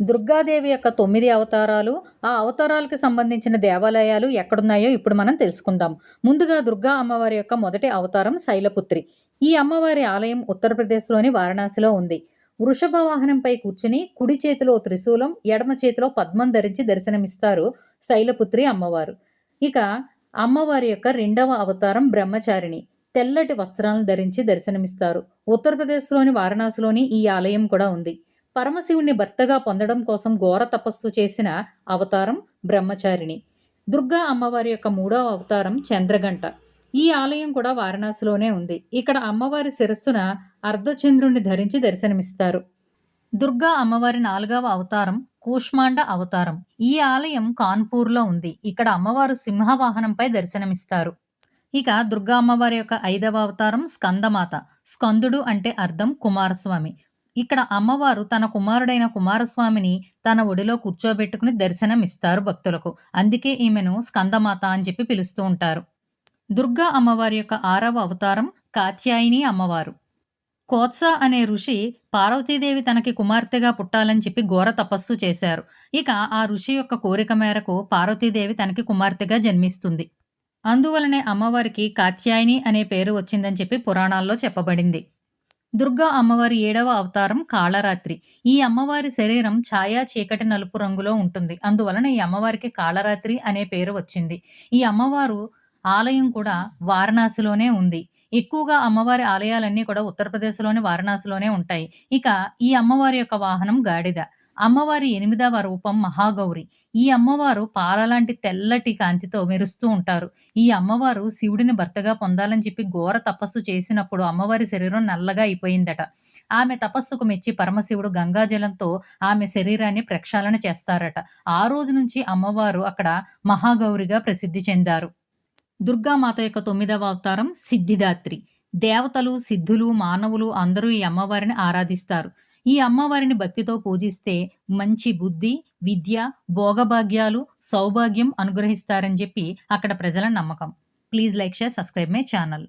దుర్గాదేవి యొక్క తొమ్మిది అవతారాలు ఆ అవతారాలకు సంబంధించిన దేవాలయాలు ఎక్కడున్నాయో ఇప్పుడు మనం తెలుసుకుందాం. ముందుగా దుర్గా అమ్మవారి యొక్క మొదటి అవతారం శైలపుత్రి. ఈ అమ్మవారి ఆలయం ఉత్తరప్రదేశ్లోని వారణాసిలో ఉంది. వృషభ వాహనంపై కూర్చుని కుడి చేతిలో త్రిశూలం ఎడమ చేతిలో పద్మం ధరించి దర్శనమిస్తారు శైలపుత్రి అమ్మవారు. ఇక అమ్మవారి యొక్క రెండవ అవతారం బ్రహ్మచారిణి. తెల్లటి వస్త్రాలను ధరించి దర్శనమిస్తారు. ఉత్తరప్రదేశ్లోని వారణాసిలోని ఈ ఆలయం కూడా ఉంది. పరమశివుణ్ణి భర్తగా పొందడం కోసం ఘోర తపస్సు చేసిన అవతారం బ్రహ్మచారిణి. దుర్గా అమ్మవారి యొక్క మూడవ అవతారం చంద్రగంట. ఈ ఆలయం కూడా వారణాసిలోనే ఉంది. ఇక్కడ అమ్మవారి శిరస్సున అర్ధచంద్రుణ్ణి ధరించి దర్శనమిస్తారు. దుర్గా అమ్మవారి నాలుగవ అవతారం కూష్మాండ అవతారం. ఈ ఆలయం కాన్పూర్లో ఉంది. ఇక్కడ అమ్మవారు సింహవాహనంపై దర్శనమిస్తారు. ఇక దుర్గా అమ్మవారి యొక్క ఐదవ అవతారం స్కందమాత. స్కందుడు అంటే అర్థం కుమారస్వామి. ఇక్కడ అమ్మవారు తన కుమారుడైన కుమారస్వామిని తన ఒడిలో కూర్చోబెట్టుకుని దర్శనం ఇస్తారు భక్తులకు. అందుకే ఈమెను స్కందమాత అని చెప్పి పిలుస్తూ ఉంటారు. దుర్గా అమ్మవారి యొక్క ఆరవ అవతారం కాత్యాయిని అమ్మవారు. కోత్స అనే ఋషి పార్వతీదేవి తనకి కుమార్తెగా పుట్టాలని చెప్పి ఘోర తపస్సు చేశారు. ఇక ఆ ఋషి యొక్క కోరిక మేరకు పార్వతీదేవి తనకి కుమార్తెగా జన్మిస్తుంది. అందువలనే అమ్మవారికి కాత్యాయిని అనే పేరు వచ్చిందని చెప్పి పురాణాల్లో చెప్పబడింది. దుర్గా అమ్మవారి ఏడవ అవతారం కాళరాత్రి. ఈ అమ్మవారి శరీరం ఛాయా చీకటి నలుపు రంగులో ఉంటుంది. అందువలన ఈ అమ్మవారికి కాళరాత్రి అనే పేరు వచ్చింది. ఈ అమ్మవారు ఆలయం కూడా వారణాసిలోనే ఉంది. ఎక్కువగా అమ్మవారి ఆలయాలన్నీ కూడా ఉత్తరప్రదేశ్లోని వారణాసిలోనే ఉంటాయి. ఇక ఈ అమ్మవారి యొక్క వాహనం గాడిద. అమ్మవారి ఎనిమిదవ రూపం మహాగౌరి. ఈ అమ్మవారు పాలలాంటి తెల్లటి కాంతితో మెరుస్తూ ఉంటారు. ఈ అమ్మవారు శివుడిని భర్తగా పొందాలని చెప్పి ఘోర తపస్సు చేసినప్పుడు అమ్మవారి శరీరం నల్లగా అయిపోయిందట. ఆమె తపస్సుకు మెచ్చి పరమశివుడు గంగాజలంతో ఆమె శరీరాన్ని ప్రక్షాళన చేస్తారట. ఆ రోజు నుంచి అమ్మవారు అక్కడ మహాగౌరిగా ప్రసిద్ధి చెందారు. దుర్గామాత యొక్క తొమ్మిదవ అవతారం సిద్ధిదాత్రి. దేవతలు సిద్ధులు మానవులు అందరూ ఈ అమ్మవారిని ఆరాధిస్తారు. ఈ అమ్మవారిని భక్తితో పూజిస్తే మంచి బుద్ధి విద్య భోగభాగ్యాలు సౌభాగ్యం అనుగ్రహిస్తారని చెప్పి అక్కడ ప్రజల నమ్మకం. Please like share subscribe my channel.